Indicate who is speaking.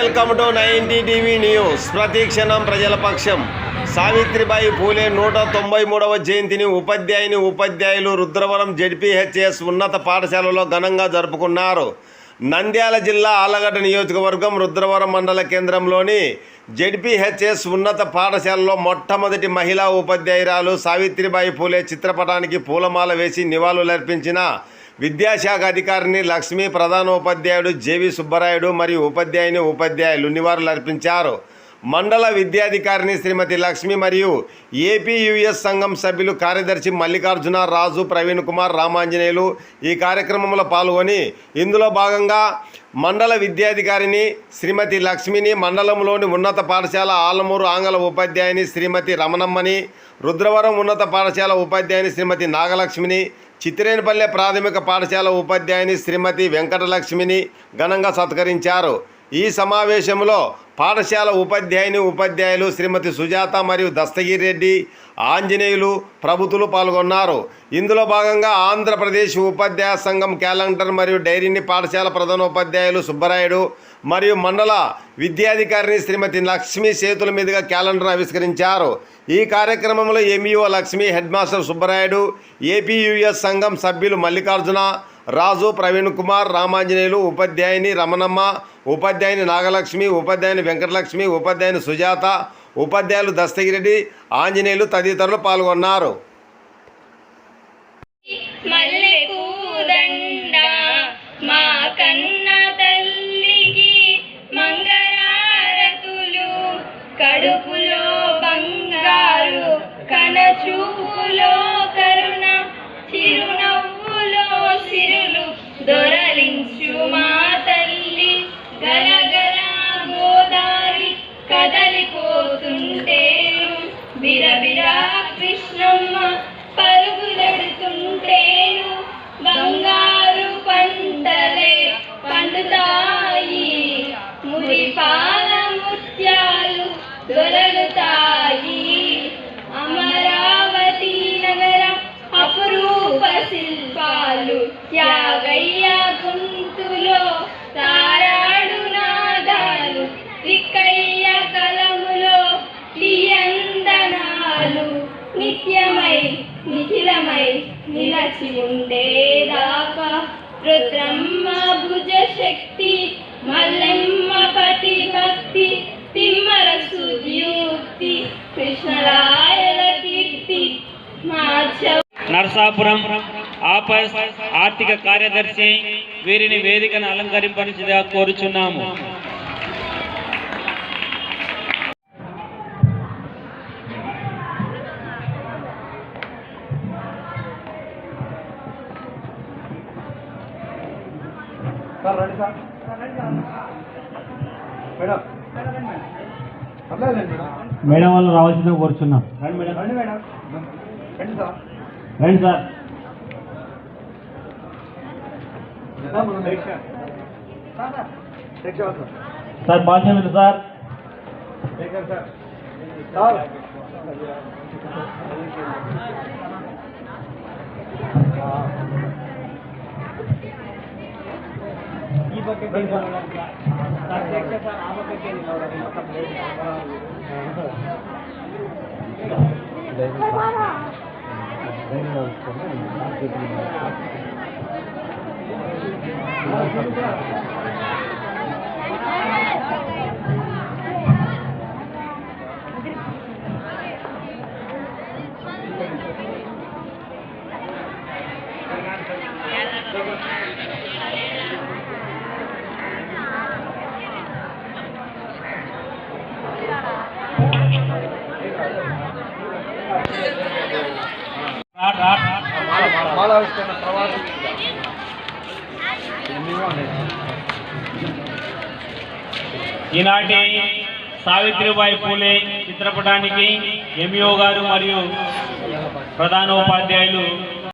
Speaker 1: Welcome to ninety TV news. ప్రతిక్షణం ప్రజల పక్షం. సావిత్రిబాయి పూలే నూట తొంభై మూడవ జయంతిని ఉపాధ్యాయుని ఉపాధ్యాయులు రుద్రవరం జడ్పీహెచ్ఎస్ ఉన్నత పాఠశాలలో ఘనంగా జరుపుకున్నారు. నంద్యాల జిల్లా ఆలగడ్డ నియోజకవర్గం రుద్రవరం మండల కేంద్రంలోని జడ్పీహెచ్ఎస్ ఉన్నత పాఠశాలలో మొట్టమొదటి మహిళా ఉపాధ్యాయురాలు సావిత్రిబాయి పూలే చిత్రపటానికి పూలమాల వేసి నివాళులర్పించిన విద్యాశాఖ అధికారిని లక్ష్మీ ప్రధానోపాధ్యాయుడు జేవి సుబ్బరాయుడు మరియు ఉపాధ్యాయుని ఉపాధ్యాయులు నివాళులర్పించారు మండల విద్యాధికారిని శ్రీమతి లక్ష్మి మరియు ఏపీయుఎస్ సంఘం సభ్యులు కార్యదర్శి మల్లికార్జున రాజు ప్రవీణ్ కుమార్ రామాంజనేయులు ఈ కార్యక్రమంలో పాల్గొని ఇందులో భాగంగా మండల విద్యాధికారిని శ్రీమతి లక్ష్మిని మండలంలోని ఉన్నత పాఠశాల ఆలమూరు ఆంగ్ల ఉపాధ్యాయుని శ్రీమతి రమణమ్మని రుద్రవరం ఉన్నత పాఠశాల ఉపాధ్యాయుని శ్రీమతి నాగలక్ష్మిని చిత్రేనపల్లె ప్రాథమిక పాఠశాల ఉపాధ్యాయుని శ్రీమతి వెంకటలక్ష్మిని ఘనంగా సత్కరించారు. ఈ సమావేశంలో పాఠశాల ఉపాధ్యాయుని ఉపాధ్యాయులు శ్రీమతి సుజాత మరియు దస్తగిరి రెడ్డి ఆంజనేయులు ప్రభుతులు పాల్గొన్నారు. ఇందులో భాగంగా ఆంధ్రప్రదేశ్ ఉపాధ్యాయ సంఘం క్యాలెండర్ మరియు డైరీని పాఠశాల ప్రధానోపాధ్యాయులు సుబ్బరాయుడు మరియు మండల విద్యాధికారిని శ్రీమతి లక్ష్మి చేతుల మీదుగా క్యాలెండర్ ఆవిష్కరించారు. ఈ కార్యక్రమంలో MEO Lakshmi head master Subbarayudu APUS సంఘం సభ్యులు మల్లికార్జున రాజు ప్రవీణ్ కుమార్ రామాంజనేయులు ఉపాధ్యాయుని రమణమ్మ ఉపాధ్యాయుని నాగలక్ష్మి ఉపాధ్యాయుని వెంకటలక్ష్మి ఉపాధ్యాయుని సుజాత ఉపాధ్యాయులు దస్తగిరెడ్డి ఆంజనేయులు తదితరులు పాల్గొన్నారు.
Speaker 2: మళ్ళీ ముత్యాలు దొరలుతాయి. అమరావతి నగరం అపురూప శిల్పాలు త్యాగయ్య గుంతులో తారాడు నాదాలు రిక్కయ్య కలములో తీయందనాలు నిత్యమై నిఖిలమై నిలచి ఉండేదాకా రుద్రమ్మ భుజ
Speaker 3: నరసాపురం ఆపస్ ఆర్థిక కార్యదర్శి వీరిని వేదికను అలంకరింపనిదిగా కోరుచున్నాము.
Speaker 4: సార్ రండి సార్. మేడం.
Speaker 3: వాళ్ళు రావాల్సిందిగా కోరుచున్నాం.
Speaker 4: రండి మేడం. फ्रेंड साहब सर पाँच छः minute sir sir Thank you.
Speaker 3: ఈనాటి సావిత్రిబాయి పూలే చిత్రపటానికి ఎంఈఓ గారు మరియు ప్రధానోపాధ్యాయులు